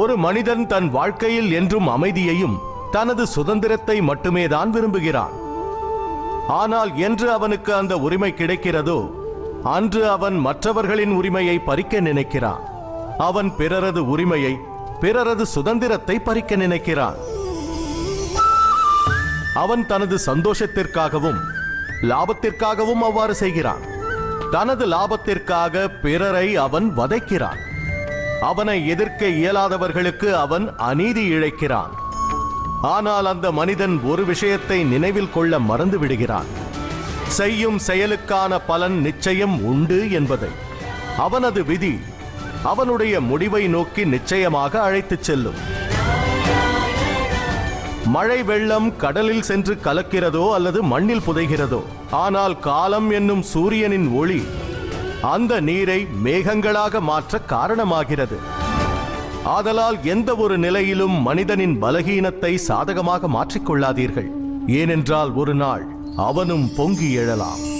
ஒரு மனிதன் தன் வாழ்க்கையில் என்றும் அமைதியையும் தனது சுதந்திரத்தை மட்டுமே தான் விரும்புகிறான். ஆனால் என்று அவனுக்கு அந்த உரிமை கிடைக்கிறதோ அன்று அவன் மற்றவர்களின் உரிமையை பறிக்க நினைக்கிறான். அவன் பிறரது உரிமையை பிறரது சுதந்திரத்தை பறிக்க நினைக்கிறான். அவன் தனது சந்தோஷத்திற்காகவும் லாபத்திற்காகவும் அவ்வாறு செய்கிறான். தனது லாபத்திற்காக பிறரை அவன் வதைக்கிறான். அவனை எதிர்க்க இயலாதவர்களுக்கு அவன் அநீதி இழைக்கிறான். ஆனால் அந்த மனிதன் ஒரு விஷயத்தை நினைவில் கொள்ள மறந்து விடுகிறான். செய்யும் செயலுக்கான பலன் நிச்சயம் உண்டு என்பதை. அவனது விதி அவனுடைய முடிவை நோக்கி நிச்சயமாக அழைத்துச் செல்லும். மழை வெள்ளம் கடலில் சென்று கலக்கிறதோ அல்லது மண்ணில் புதைகிறதோ ஆனால் காலம் என்னும் சூரியனின் ஒளி அந்த நீரை மேகங்களாக மாற்ற காரணமாகிறது. ஆதலால் எந்த ஒரு நிலையிலும் மனிதனின் பலகீனத்தை சாதகமாக மாற்றிக்கொள்ளாதீர்கள் ஏனென்றால் ஒரு நாள் அவனும் பொங்கி எழலாம்.